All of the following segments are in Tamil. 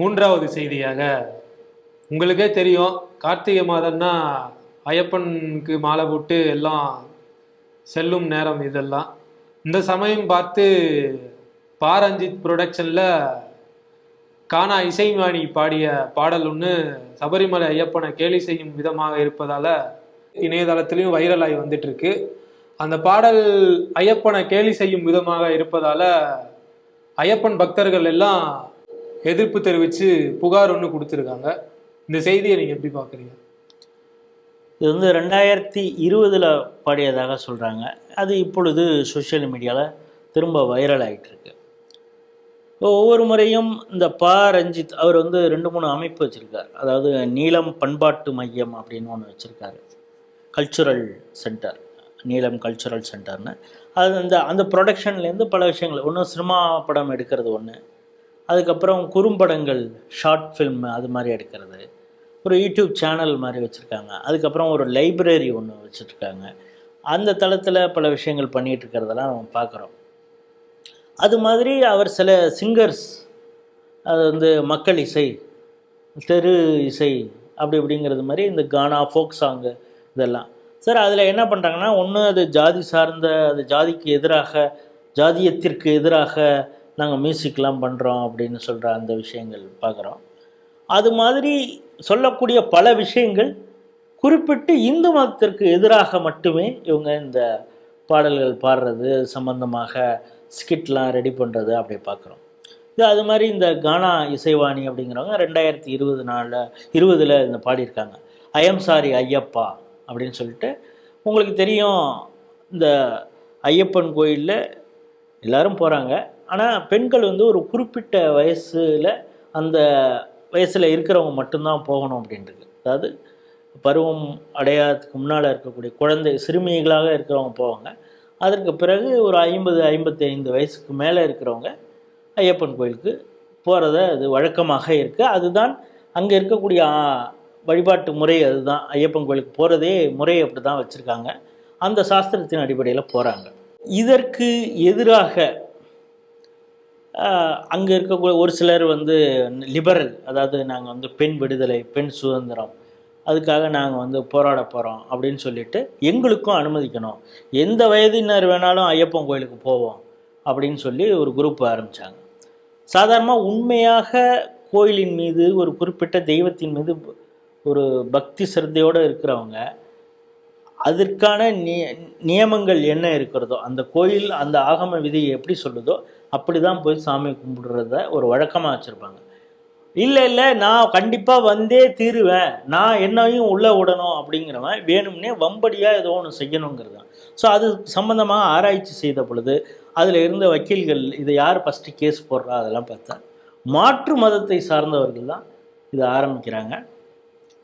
மூன்றாவது செய்தியாக உங்களுக்கே தெரியும் கார்த்திகை மாதம்னா ஐயப்பனுக்கு மாலை போட்டு எல்லாம் செல்லும் நேரம் இதெல்லாம். இந்த சமயம் பார்த்து பாரஞ்சித் ப்ரொடக்ஷனில் கானா இசைவாணி பாடிய பாடல் ஒன்று சபரிமலை ஐயப்பனை கேலி செய்யும் விதமாக இருப்பதால் இணையதளத்திலையும் வைரலாகி வந்துட்டுருக்கு. அந்த பாடல் ஐயப்பனை கேலி செய்யும் விதமாக இருப்பதால் ஐயப்பன் பக்தர்கள் எல்லாம் எதிர்ப்பு தெரிவித்து புகார் ஒன்று கொடுத்துருக்காங்க. இந்த செய்தியை நீங்கள் எப்படி பார்க்குறீங்க இது வந்து ரெண்டாயிரத்தி இருபதில் பாடியதாக சொல்கிறாங்க அது இப்பொழுது சோஷியல் மீடியாவில் திரும்ப வைரல் ஆகிட்டுருக்கு ஒவ்வொரு முறையும் இந்த பா ரஞ்சித் அவர் வந்து ரெண்டு மூணு அமைப்பு வச்சுருக்கார். அதாவது நீளம் பண்பாட்டு மையம் அப்படின்னு ஒன்று வச்சுருக்காரு. கல்ச்சுரல் சென்டர் நீலம் கல்ச்சுரல் சென்டர்னு அது அந்த அந்த ப்ரொடக்ஷன்லேருந்து பல விஷயங்கள். ஒன்று சினிமா படம் எடுக்கிறது ஒன்று அதுக்கப்புறம் குறும்படங்கள் ஷார்ட் ஃபில்ம் அது மாதிரி எடுக்கிறது. ஒரு யூடியூப் சேனல் மாதிரி வச்சுருக்காங்க. அதுக்கப்புறம் ஒரு லைப்ரரி ஒன்று வச்சுருக்காங்க. அந்த தளத்தில் பல விஷயங்கள் பண்ணிகிட்டு இருக்கிறதெல்லாம் நம்ம பார்க்குறோம். அது மாதிரி அவர் சில சிங்கர்ஸ் அது வந்து மக்கள் இசை தெரு இசை அப்படி இப்படிங்கிறது மாதிரி இந்த கானா ஃபோக் சாங்கு இதெல்லாம். சார் அதில் என்ன பண்ணுறாங்கன்னா ஒன்று அது ஜாதி சார்ந்த அது ஜாதிக்கு எதிராக ஜாதியத்திற்கு எதிராக நாங்கள் மியூசிக்லாம் பண்ணுறோம் அப்படின்னு சொல்கிற அந்த விஷயங்கள் பார்க்குறோம் அது மாதிரி சொல்லக்கூடிய பல விஷயங்கள் குறிப்பிட்டு இந்து மதத்திற்கு எதிராக மட்டுமே இவங்க இந்த பாடல்கள் பாடுறது சம்பந்தமாக ஸ்கிட்லாம் ரெடி பண்ணுறது அப்படி பார்க்குறோம் இது அது மாதிரி இந்த கானா இசைவாணி அப்படிங்கிறவங்க ரெண்டாயிரத்தி இருபது நாளில் இருபதில் இந்த பாடியிருக்காங்க. ஐஎம் சாரி ஐயப்பா அப்படின்னு சொல்லிட்டு உங்களுக்கு தெரியும் இந்த ஐயப்பன் கோயிலில் எல்லோரும் போகிறாங்க ஆனால் பெண்கள் வந்து ஒரு குறிப்பிட்ட வயசில் அந்த வயசில் இருக்கிறவங்க மட்டும்தான் போகணும் அப்படின்றது. அதாவது பருவம் அடையாததுக்கு முன்னால் இருக்கக்கூடிய குழந்தை சிறுமிகளாக இருக்கிறவங்க போவாங்க. அதற்கு பிறகு ஒரு ஐம்பது ஐம்பத்தி ஐந்து வயசுக்கு மேலே இருக்கிறவங்க ஐயப்பன் கோயிலுக்கு போகிறத அது வழக்கமாக இருக்குது அதுதான் அங்கே இருக்கக்கூடிய வழிபாட்டு முறை அதுதான். ஐயப்பன் கோயிலுக்கு போகிறதே முறை அப்படி தான் வச்சுருக்காங்க. அந்த சாஸ்திரத்தின் அடிப்படையில் போகிறாங்க இதற்கு எதிராக அங்கே இருக்கக்கூடிய ஒரு சிலர் வந்து லிபரல் அதாவது நாங்கள் வந்து பெண் விடுதலை பெண் சுதந்திரம் அதுக்காக நாங்கள் வந்து போராட போகிறோம் அப்படின்னு சொல்லிட்டு எங்களுக்கும் அனுமதிக்கணும். எந்த வயதினர் வேணாலும் ஐயப்பன் கோயிலுக்கு போவோம் அப்படின்னு சொல்லி ஒரு குரூப் ஆரம்பித்தாங்க சாதாரணமாக உண்மையாக கோயிலின் மீது ஒரு குறிப்பிட்ட தெய்வத்தின் மீது ஒரு பக்தி சிரத்தையோடு இருக்கிறவங்க அதற்கான நிய நியமங்கள் என்ன இருக்கிறதோ அந்த கோயில் அந்த ஆகம விதி எப்படி சொல்லுதோ அப்படி தான் போய் சாமி கும்பிடுறத ஒரு வழக்கமாக வச்சுருப்பாங்க. இல்லை இல்லை நான் கண்டிப்பாக வந்தே தீருவேன். நான் என்னையும் உள்ளே விடணும் அப்படிங்கிறவன் வேணும்னே வம்படியாக ஏதோ ஒன்று செய்யணுங்கிறது தான் ஸோ அது சம்மந்தமாக ஆராய்ச்சி செய்த பொழுது அதில் இருந்த வக்கீல்கள் இதை யார் ஃபஸ்ட்டு கேஸ் போடுறா அதெல்லாம் பார்த்தா மாற்று மதத்தை சார்ந்தவர்கள் தான் இதை ஆரம்பிக்கிறாங்க.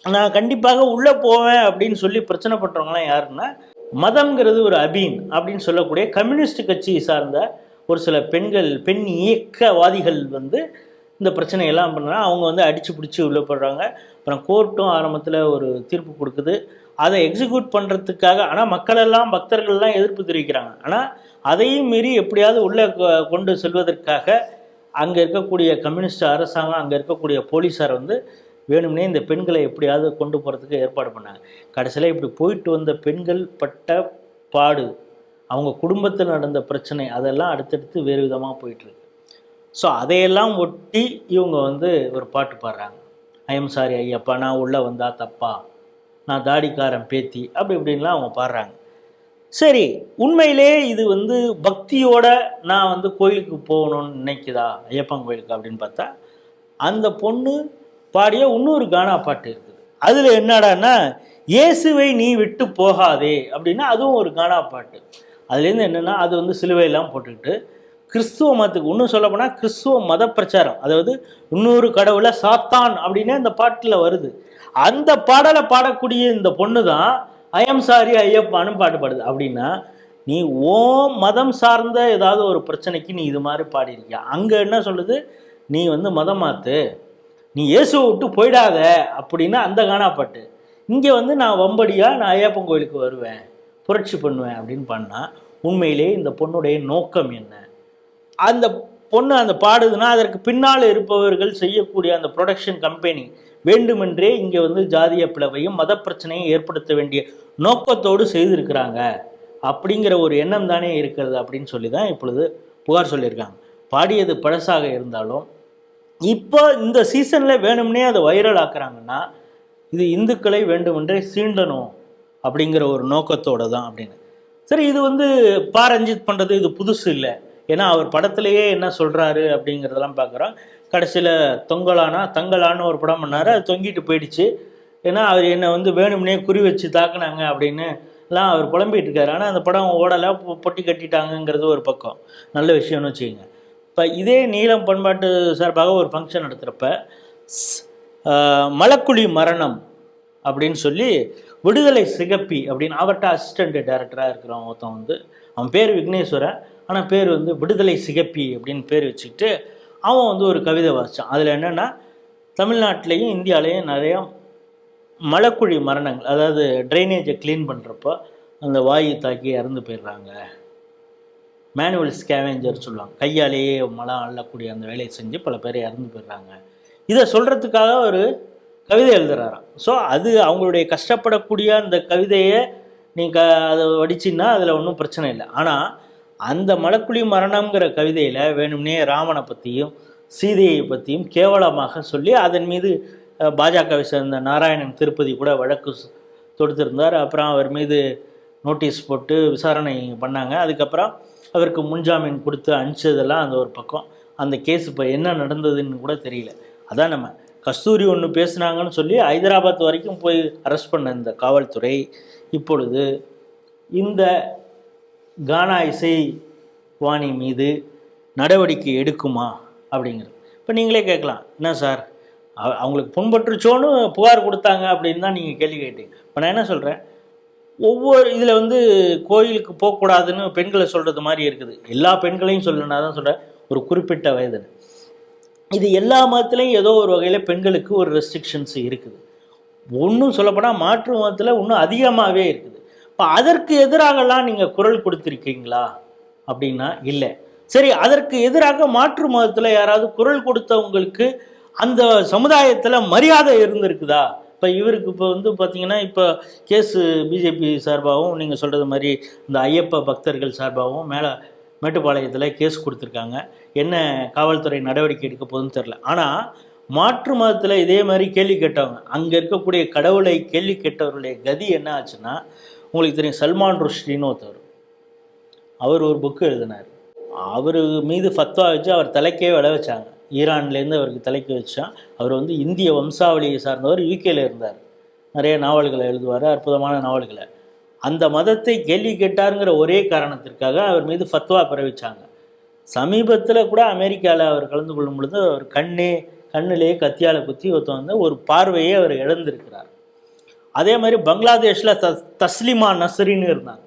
நான் கண்டிப்பாக உள்ளே போவேன் அப்படின்னு சொல்லி பிரச்சனை பண்ணுறவங்களாம் யாருன்னா மதம்ங்கிறது ஒரு அபீன் அப்படின்னு சொல்லக்கூடிய கம்யூனிஸ்ட் கட்சி சார்ந்த ஒரு சில பெண்கள் பெண் இயக்கவாதிகள் வந்து இந்த பிரச்சனையெல்லாம் பண்ணுறாங்க அவங்க வந்து அடித்து பிடிச்சி உள்ளே போடுறாங்க அப்புறம் கோர்ட்டும் ஆரம்பத்தில் ஒரு தீர்ப்பு கொடுக்குது. அதை எக்ஸிக்யூட் பண்ணுறதுக்காக ஆனால் மக்களெல்லாம் பக்தர்கள்லாம் எதிர்ப்பு தெரிவிக்கிறாங்க. ஆனால் அதையும் மீறி எப்படியாவது உள்ளே கொ- கொண்டு செல்வதற்காக அங்கே இருக்கக்கூடிய கம்யூனிஸ்ட் அரசாங்கம் அங்கே இருக்கக்கூடிய போலீஸார் வந்து வேணும்னே இந்த பெண்களை எப்படியாவது கொண்டு போகிறதுக்கு ஏற்பாடு பண்ணாங்க. கடைசியில் இப்படி போயிட்டு வந்த பெண்கள் பட்ட பாடு அவங்க குடும்பத்தில் நடந்த பிரச்சனை அதெல்லாம் அடுத்தடுத்து வேறு விதமாக போயிட்டுருக்கு. ஸோ அதையெல்லாம் ஒட்டி இவங்க வந்து ஒரு பாட்டு பாடுறாங்க. ஐஎம் சாரி ஐயப்பா நான் உள்ளே வந்தால் தப்பா? நான் தாடிக்காரன் பேத்தி அப்படி இப்படின்லாம் அவங்க பாடுறாங்க. சரி உண்மையிலே இது வந்து பக்தியோட நான் வந்து கோயிலுக்கு போகணும்னு நினைக்குதா? ஐயப்பன் கோயிலுக்கு அப்படின்னு பார்த்தா அந்த பொண்ணு பாடிய இன்னொரு கானா பாட்டு இருக்குது. அதில் என்னடான்னா இயேசுவை நீ விட்டு போகாதே அப்படின்னா அதுவும் ஒரு கானா பாட்டு. அதுலேருந்து என்னென்னா அது வந்து சிலுவையெல்லாம் போட்டுக்கிட்டு கிறிஸ்துவ மதத்துக்கு இன்னும் சொல்ல போனால் கிறிஸ்துவ மத பிரச்சாரம் அதாவது இன்னொரு கடவுளை சாத்தான் அப்படின்னே அந்த பாட்டில் வருது. அந்த பாடலை பாடக்கூடிய இந்த பொண்ணு தான் ஐஎம் சாரி ஐயப்பான்னு பாட்டு பாடுது. அப்படின்னா நீ ஓ மதம் சார்ந்த ஏதாவது ஒரு பிரச்சனைக்கு நீ இது மாதிரி பாடியிருக்கியா? அங்கே என்ன சொல்லுது? நீ வந்து மதம் மாற்று நீ இயேசுவை விட்டு போயிடாத அப்படின்னா அந்த கானா பாட்டு இங்கே வந்து நான் வம்படியாக நான் ஐயப்பன் கோயிலுக்கு வருவேன் புரட்சி பண்ணுவேன் அப்படின்னு பண்ணால் உண்மையிலே இந்த பொண்ணுடைய நோக்கம் என்ன? அந்த பொண்ணு அந்த பாடுதுன்னா அதற்கு பின்னால் இருப்பவர்கள் செய்யக்கூடிய அந்த ப்ரொடக்ஷன் கம்பெனி வேண்டுமென்றே இங்கே வந்து ஜாதிய பிளவையும் மத பிரச்சனையும் ஏற்படுத்த வேண்டிய நோக்கத்தோடு செய்திருக்கிறாங்க. அப்படிங்கிற ஒரு எண்ணம் தானே இருக்கிறது அப்படின்னு சொல்லி தான் இப்பொழுது புகார் சொல்லியிருக்காங்க. பாடியது பழசாக இருந்தாலும் இப்போ இந்த சீசனில் வேணும்னே அதை வைரல் ஆக்குறாங்கன்னா இது இந்துக்களை வேண்டுமென்றே சீண்டணும் அப்படிங்கிற ஒரு நோக்கத்தோடு தான் அப்படின்னு. சரி இது வந்து பா ரஞ்சித் பண்ணுறது இது புதுசு இல்லை. ஏன்னா அவர் படத்திலேயே என்ன சொல்கிறாரு அப்படிங்கிறதெல்லாம் பார்க்குறோம். கடைசியில் தொங்கலானா தங்கலான்னு ஒரு படம் பண்ணார். அது தொங்கிட்டு போயிடுச்சு. ஏன்னா அவர் என்னை வந்து வேணும்னே குறி வச்சு தாக்குனாங்க அப்படின்னு எல்லாம் அவர் புலம்பிகிட்டு இருக்காரு. ஆனால் அந்த படம் ஓடலை பொட்டி கட்டிட்டாங்கங்கிறது ஒரு பக்கம். நல்ல விஷயம்னு வச்சுக்கோங்க. இப்போ இதே நீளம் பண்பாட்டு சார்பாக ஒரு ஃபங்க்ஷன் நடத்துகிறப்ப ஸ்- மலக்குழி மரணம் அப்படின்னு சொல்லி விடுதலை சிகப்பி அப்படின்னு அவர்கிட்ட அசிஸ்டண்ட் டைரக்டராக இருக்கிறவன் ஒருத்தன் வந்து அவன் பேர் விக்னேஸ்வரன் ஆனால் பேர் வந்து விடுதலை சிகப்பி அப்படின்னு பேர் வச்சுக்கிட்டு அவன் வந்து ஒரு கவிதை வாசித்தான் அதில் என்னென்னா தமிழ்நாட்டிலையும் இந்தியாவிலையும் நிறையா மலக்குழி மரணங்கள் அதாவது ட்ரைனேஜை க்ளீன் பண்ணுறப்போ அந்த வாயு தாக்கி இறந்து போயிடுறாங்க. மேனுவல் ஸ்கேவேஞ்சர் சொல்லுவாங்க. கையாலேயே மலம் அள்ளக்கூடிய அந்த வேலையை செஞ்சு பல பேர் இறந்து போயிடுறாங்க. இதை சொல்கிறதுக்காக ஒரு கவிதை எழுதுறாராம். ஸோ அது அவங்களுடைய கஷ்டப்படக்கூடிய அந்த கவிதையை நீங்கள் அதை வடிச்சின்னா அதில் ஒன்றும் பிரச்சனை இல்லை. ஆனால் அந்த மலக்குழி மரணம்ங்கிற கவிதையில் வேணும்னே ராமனை பற்றியும் சீதையை பற்றியும் கேவலமாக சொல்லி அதன் மீது பாஜகவை சேர்ந்த நாராயணன் திருப்பதி கூட வழக்கு தொடுத்திருந்தார். அப்புறம் அவர் மீது நோட்டீஸ் போட்டு விசாரணை பண்ணாங்க. அதுக்கப்புறம் அவருக்கு முன்ஜாமீன் கொடுத்து அனுப்பிச்சதெல்லாம் அந்த ஒரு பக்கம். அந்த கேஸ் இப்போ என்ன நடந்ததுன்னு கூட தெரியல. அதான் நம்ம கஸ்தூரி ஒன்று பேசுனாங்கன்னு சொல்லி ஹைதராபாத் வரைக்கும் போய் அரெஸ்ட் பண்ண இந்த காவல்துறை. இப்பொழுது இந்த கானா இசை வாணி மீது நடவடிக்கை எடுக்குமா அப்படிங்கிறது. இப்போ நீங்களே கேட்கலாம். என்ன சார்? அவ- அவங்களுக்கு புண்பற்றுச்சோன்னு புகார் கொடுத்தாங்க அப்படின்னு தான் நீங்கள் கேள்வி கேட்டீங்க. இப்போ நான் என்ன சொல்கிறேன் ஒவ்வொரு இதில் வந்து கோயிலுக்கு போகக்கூடாதுன்னு பெண்களை சொல்கிறது மாதிரி இருக்குது. எல்லா பெண்களையும் சொல்லணும் தான் சொல்கிறேன் ஒரு குறிப்பிட்ட வயதுன்னு இது எல்லா மதத்துலேயும் ஏதோ ஒரு வகையில் பெண்களுக்கு ஒரு ரெஸ்ட்ரிக்ஷன்ஸ் இருக்குது. ஒன்றும் சொல்லப்போனால் மாற்று மதத்தில் இன்னும் அதிகமாகவே இருக்குது. இப்போ அதற்கு எதிராகலாம் நீங்கள் குரல் கொடுத்துருக்கீங்களா? அப்படின்னா இல்லை. சரி அதற்கு எதிராக மாற்று மதத்தில் யாராவது குரல் கொடுத்தவங்களுக்கு அந்த சமுதாயத்தில் மரியாதை இருந்திருக்குதா? இப்போ இவருக்கு இப்போ வந்து பார்த்தீங்கன்னா இப்போ கேஸு பிஜேபி சார்பாகவும் நீங்கள் சொல்கிறது மாதிரி இந்த ஐயப்ப பக்தர்கள் சார்பாகவும் மேலே மேட்டுப்பாளையத்தில் கேஸ் கொடுத்துருக்காங்க. என்ன காவல்துறை நடவடிக்கை எடுக்க போகுதுன்னு தெரில ஆனால் மாற்று மதத்தில் இதே மாதிரி கேள்வி கேட்டவங்க அங்கே இருக்கக்கூடிய கடவுளை கேள்வி கேட்டவர்களுடைய கதி என்ன ஆச்சுன்னா உங்களுக்கு தெரியும் சல்மான் ருஷ்டின்னு ஒருத்தவர். அவர் ஒரு புக்கு எழுதினார். அவர் மீது ஃபத்வா வச்சு அவர் தலைக்கே விளை வச்சாங்க. ஈரான்லேருந்து அவருக்கு தலைக்கு வச்சான் அவர் வந்து இந்திய வம்சாவளியை சார்ந்தவர் யூகேல இருந்தார். நிறைய நாவல்களை எழுதுவார் அற்புதமான நாவல்களை. அந்த மதத்தை கேள்வி கேட்டாருங்கிற ஒரே காரணத்திற்காக அவர் மீது ஃபத்வா பிறவிச்சாங்க. சமீபத்தில் கூட அமெரிக்காவில் அவர் கலந்து கொள்ளும் பொழுது அவர் கண்ணே கண்ணிலே கத்தியால் குத்தி ஒருத்தன் வந்து ஒரு பார்வையை அவர் இழந்திருக்கிறார். அதே மாதிரி பங்களாதேஷில் த தஸ்லிமா நஸ்ரின்னு இருந்தாங்க.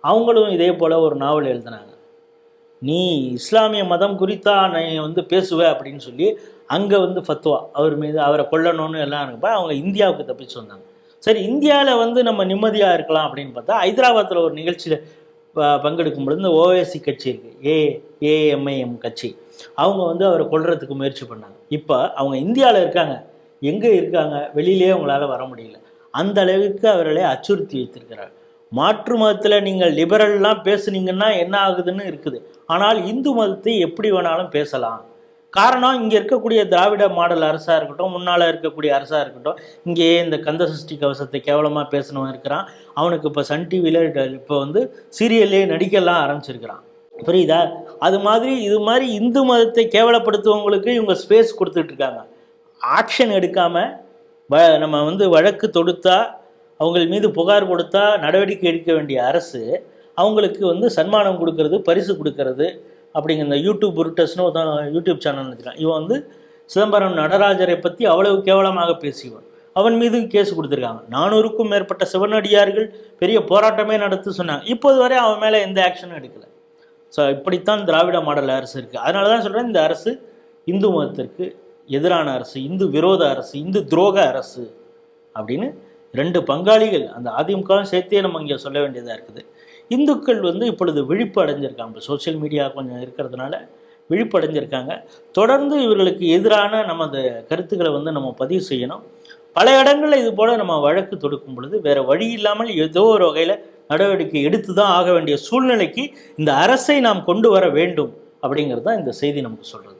அவங்களும் இதே போல் ஒரு நாவல் எழுதினாங்க. நீ இஸ்லாமிய மதம் குறித்தா நீ வந்து பேசுவ அப்படின்னு சொல்லி அங்கே வந்து ஃபத்வா அவர் மீது அவரை கொல்லணும்னு எல்லாம் இருக்கப்ப அவங்க இந்தியாவுக்கு தப்பிச்சு வந்தாங்க. சரி இந்தியாவில் வந்து நம்ம நிம்மதியாக இருக்கலாம் அப்படின்னு பார்த்தா ஹைதராபாத்தில் ஒரு நிகழ்ச்சியில் பங்கெடுக்கும் பொழுது இந்த ஓஎஸ்சி கட்சி இருக்குது ஏ ஏஎம்ஐஎம் கட்சி. அவங்க வந்து அவரை கொள்றதுக்கு முயற்சி பண்ணாங்க. இப்போ அவங்க இந்தியாவில் இருக்காங்க. எங்கே இருக்காங்க? வெளியிலே அவங்களால வர முடியல. அந்த அளவுக்கு அவர்களை அச்சுறுத்தி வைத்திருக்கிறார் மாற்று மதத்தில் நீங்கள் லிபரல்லாம் பேசுனீங்கன்னா என்ன ஆகுதுன்னு இருக்குது. ஆனால் இந்து மதத்தை எப்படி வேணாலும் பேசலாம். காரணம் இங்கே இருக்கக்கூடிய திராவிட மாடல் அரசாக இருக்கட்டும் முன்னால் இருக்கக்கூடிய அரசாக இருக்கட்டும் இங்கேயே இந்த கந்த சஷ்டி கவசத்தை கேவலமாக பேசினவன் இருக்கிறான். அவனுக்கு இப்போ சன் டிவியில் இப்போ வந்து சீரியல்லே நடிக்கலாம் ஆரம்பிச்சிருக்கிறான். புரியுதா? அது மாதிரி இது மாதிரி இந்து மதத்தை கேவலப்படுத்துவவங்களுக்கு இவங்க ஸ்பேஸ் கொடுத்துட்ருக்காங்க ஆக்ஷன் எடுக்காமல் வ நம்ம வந்து வழக்கு தொடுத்தா அவங்கள் மீது புகார் கொடுத்தா நடவடிக்கை எடுக்க வேண்டிய அரசு அவங்களுக்கு வந்து சன்மானம் கொடுக்கறது பரிசு கொடுக்கறது அப்படிங்கிற இந்த யூடியூப் புருட்டஸ்னு ஒருத்தன் யூடியூப் சேனல் நினச்சிக்கலாம் இவன் வந்து சிதம்பரம் நடராஜரை பற்றி அவ்வளவு கேவலமாக பேசியவன். அவன் மீது கேஸ் கொடுத்துருக்காங்க. நானூறுக்கும் மேற்பட்ட சிவனடியார்கள் பெரிய போராட்டமே நடத்து சொன்னாங்க. இப்போது வரை அவன் மேலே எந்த ஆக்ஷனும் எடுக்கலை. ஸோ இப்படித்தான் திராவிட மாடல் அரசு இருக்குது அதனால தான் சொல்கிறேன் இந்த அரசு இந்து மதத்திற்கு எதிரான அரசு இந்து விரோத அரசு இந்து துரோக அரசு அப்படின்னு ரெண்டு பங்காளிகள் அந்த அதிமுகவும் சேர்த்தே நம்ம இங்கே சொல்ல வேண்டியதாக இருக்குது. இந்துக்கள் வந்து இப்பொழுது விழிப்பு அடைஞ்சிருக்காங்க. இப்போ சோஷியல் மீடியா கொஞ்சம் இருக்கிறதுனால விழிப்படைஞ்சிருக்காங்க தொடர்ந்து இவர்களுக்கு எதிரான நமது கருத்துக்களை வந்து நம்ம பதிவு செய்யணும். பல இடங்களில் இது போல் நம்ம வழக்கு தொடுக்கும் பொழுது வேறு வழி இல்லாமல் ஏதோ ஒரு வகையில் நடவடிக்கை எடுத்து தான் ஆக வேண்டிய சூழ்நிலைக்கு இந்த அரசை நாம் கொண்டு வர வேண்டும் அப்படிங்கிறது தான் இந்த செய்தி நமக்கு சொல்கிறது